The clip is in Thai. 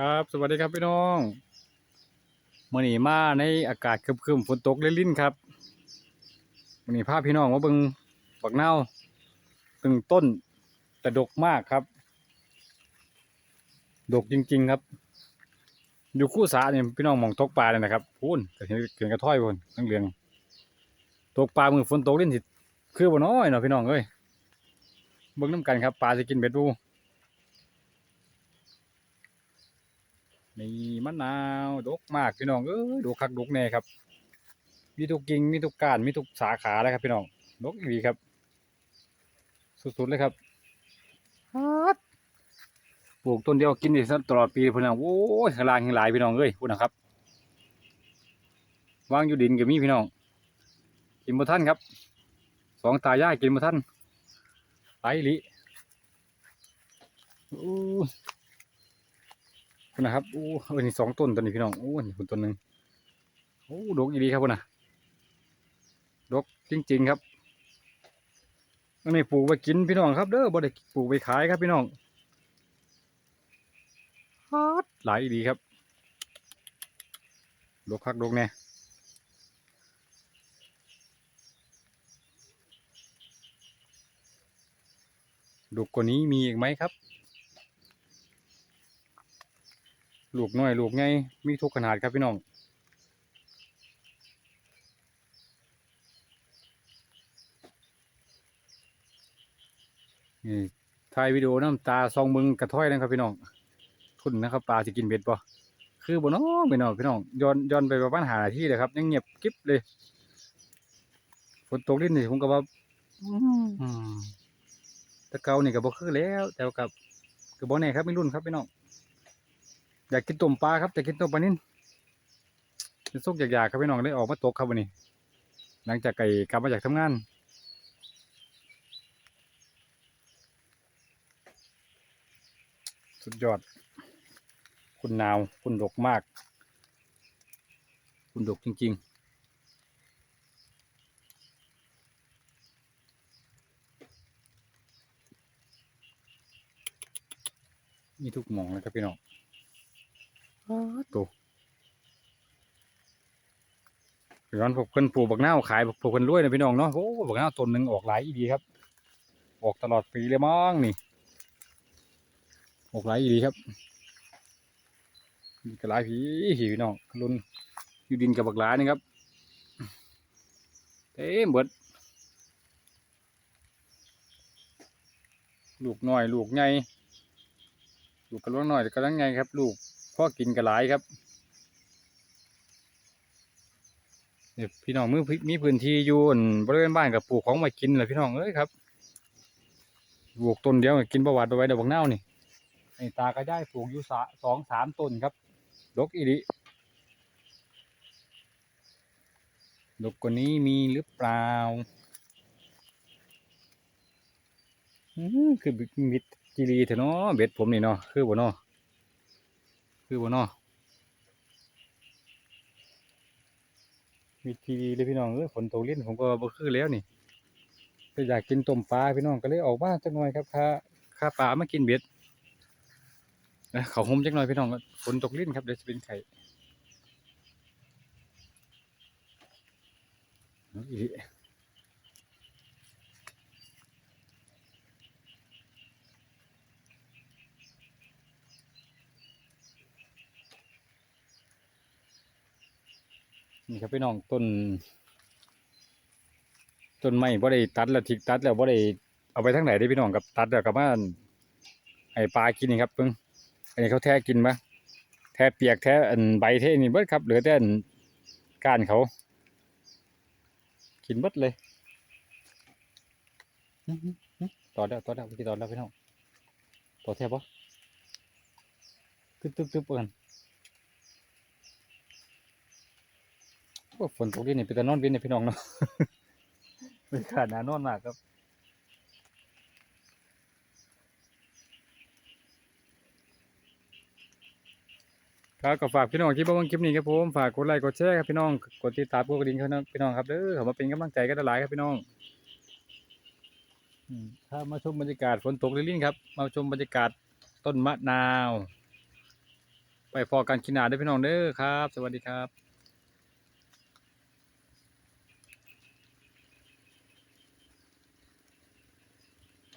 ครับ สวัสดีครับพี่น้องมื่อนี้มาในอากาศครึมๆฝนตกลิ้นๆครับมื่อนี้พาพพี่น้องมาเบิงปักเน่าตึงต้นแต่ดกมากครับ ดกจริง ๆครับ อยู่คู่สาเนี่ยพี่น้องมองตกปลาเลยนะครับพูนก็เห็นเกินกระถ้อยพูนทั้งเรืองตกปลามือฝนตกลิ้นสิคือบ่น้อยเนาะพี่น้องเอ้ยเบิ่งน้ำกันครับปลาจะกินเบ็ดดู นี่มะนาวดกมากพี่น้องเอ้ยดกคักดกแน่ครับ มีทุกกิ่งมีทุกก้านมีทุกสาขาเลยครับพี่น้องดกดีครับ สุดๆเลยครับฮัดปลูกต้นเดียวกินได้ตลอดปีพี่น้องโอ้ยขลางยังหลายพี่น้องเอ้ยพูดนะครับวางอยู่ดินก็มีพี่น้อง กินบ่ทันครับสองตายายกินบ่ทันไปลิโอ้ นนะครับโอ้เออนี่สองต้นตัวนี้พี่น้องโอ้นี่พุ่นต้นหนึ่งโอ้ดกอีดีครับพุ่นนะดกจริง ๆ ครับอันนี้ปลูกไว้กินพี่น้องครับเด้อบ่ได้ปลูกไว้ขายครับพี่น้องฮัดหลายอีดีครับดกคักดกแน่ดกกว่านี้มีอีกไหมครับ ลูกน้อยลูกใหญ่มีทุกขนาดครับพี่น้องนี่ถ่ายวิดีโอน้ำตาซองมึงกระถ้อยนะครับพี่น้องทุนนะครับปลาจะกินเบ็ดปะคือบ่เน้องพี่น้องพี่น้องย้อนย้อนไปประมาณหานาที่เลยครับ ยังเงียบกิ๊บเลยฝนตกลิ้นนี่ผมก็ว่าอืมแต่เก่านี่ก็บ่คือแล้วแต่ว่ากับก็บ่แน่ครับไม่รุ่นครับพี่น้อง อยากกินต้มปลาครับอยากกินต้มปลานิ่นเป็นสุกอยากๆครับพี่น้องได้ออกมาตกครับวันนี้ หลังจากไก่กลับมาจากทำงานสุดยอด คุณนาว คุณดกมาก คุณดกจริง ๆมีทุกหมองเลยครับพี่น้อง ตัวย้อนพวกเพิ่นปลูกบักนาวขายพวกเพิ่นรวยนะพี่น้องเนาะโอ้บักนาวต้นหนึ่งออกหลายอีดีครับ ออกตลอดปีเลยมั้งนี่ ออกหลายอีดีครับก็หลายผีผีพี่น้องรุนอยู่ดินกับบักหลายนี่ครับเต็มเบิดลูกหน้อยลูกใหญ่ลูกกระลังหน้อยกระลังใหญ่ครับ ลูก พ่อกินกระหลายครับเนี่ยพี่น้องมือมีพื้นที่อยู่อั่นบริเวณบ้านกับปลูกของมากินเลยพี่น้องเอ้ยครับปลูกต้นเดียวกินประวัติเอาไว้เดี๋ยวบักเน่านี่ไอ้ตาก็ได้ปลูกอยู่สาสองสามต้นครับดกอีดิดกกว่านี้มีหรือเปล่าคือมิดจีรีเถอะเนาะเบ็ดผมนี่เนาะคือบ่เนาะ คือบ่นาะมีทีวีเลยพี่น้องเอ้ฝนตกลิ้นผมก็บ่คือแล้วนี่ก็อยากกินต้มปลาพี่น้องก็เลยออกมาจักหน่อยครับค่าค่าปลามากินเบ็ดนะเขาห่มจักหน่อยพี่น้องฝนตกลิ้นครับเดี๋ยวจะเป็นไข่เอาอีก นี่ครับพี่น้องต้น ต้นไม้บ่ได้ตัดแล้วทิ้งตัดแล้วบ่ได้เอาไปทางไหนได้พี่น้องกับตัดแล้วกับมาให้ปลากินนี่ครับเพิ่งอันนี้เขาแท้กินปะแท้เปียกแท้อันใบแท้นี่เบิดครับเหลือแต่อันก้านเขากินเบิดเลยอื้อหือหือต่อแล้วต่อแล้วพี่ต่อแล้วพี่น้องต่อแท้ปะตึ๊บตึ๊บตึ๊บกันโอ้ ฝนตกดินนี่เป็นตานอนวินเนี่ยพี่น้องเนาะบรรยากาศหนานอนมากครับครับก็ฝากพี่น้องที่เบิ่งคลิปนี้ครับผมฝากกดไลค์กดแชร์ครับพี่น้องกดติดตามกดกระดิ่งครับพี่น้องครับเด้อเขามาเป็นกำลังใจกันหลายครับพี่น้องถ้ามาชมบรรยากาศฝนตกลิ้นๆครับ มาชมบรรยากาศต้นมะนาว ไปพอกันกินหนาด้พี่น้องเด้อครับ สวัสดีครับ